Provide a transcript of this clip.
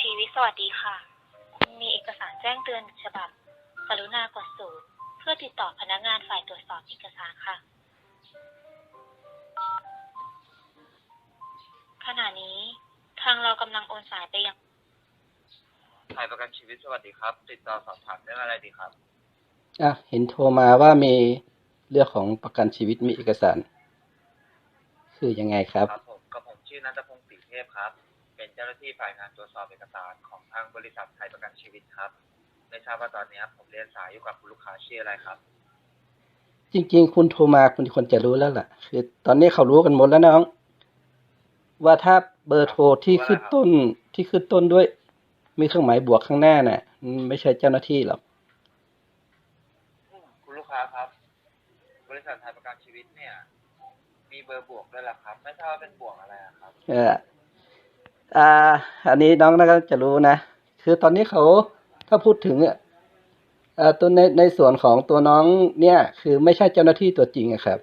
ชีวิตสวัสดีค่ะมีเอกสารแจ้งเตือนหนึ่งฉบับ กรุณากดศูนย์เพื่อติดต่อพนักงานฝ่ายตรวจสอบเอกสารค่ะ ขณะนี้ทางเรากำลังโอนสายไปยังไทยประกันชีวิตสวัสดีครับ ติดต่อสอบถามเรื่องอะไรดีครับ อะเห็นโทรมาว่ามีเรื่องของประกันชีวิตมีเอกสาร คือยังไงครับ ครับผมกับผมชื่อนันทพงศ์ศรีเทพครับ เป็นเจ้าหน้าที่ฝ่ายงานตรวจสอบเอกสารของทางบริษัทไทยประกันชีวิตครับ ไม่ทราบว่าตอนนี้ผมเรียนสายอยู่กับคุณลูกค้าชื่ออะไรครับ จริง ๆ คุณโทรมาคุณควรจะรู้แล้วล่ะ คือตอนนี้เขารู้กันหมดแล้วน้อง ว่าถ้าเบอร์โทรที่ขึ้นต้นที่ขึ้นต้นด้วย มีเครื่องหมายบวกข้างหน้าน่ะมันไม่ใช่เจ้าหน้าที่หรอกคุณลูกค้าครับ บริษัทไทยประกันชีวิตเนี่ย มีเบอร์บวกด้วยเหรอครับ ไม่ทราบว่าเป็นบวกอะไรอะครับ เออ อ่าอันนี้น้องน่าจะรู้นะ คือตอนนี้เขาถ้าพูดถึงอะอ่าตัวในในส่วนของตัวน้องเนี่ย คือไม่ใช่เจ้าหน้าที่ตัวจริงอะครับ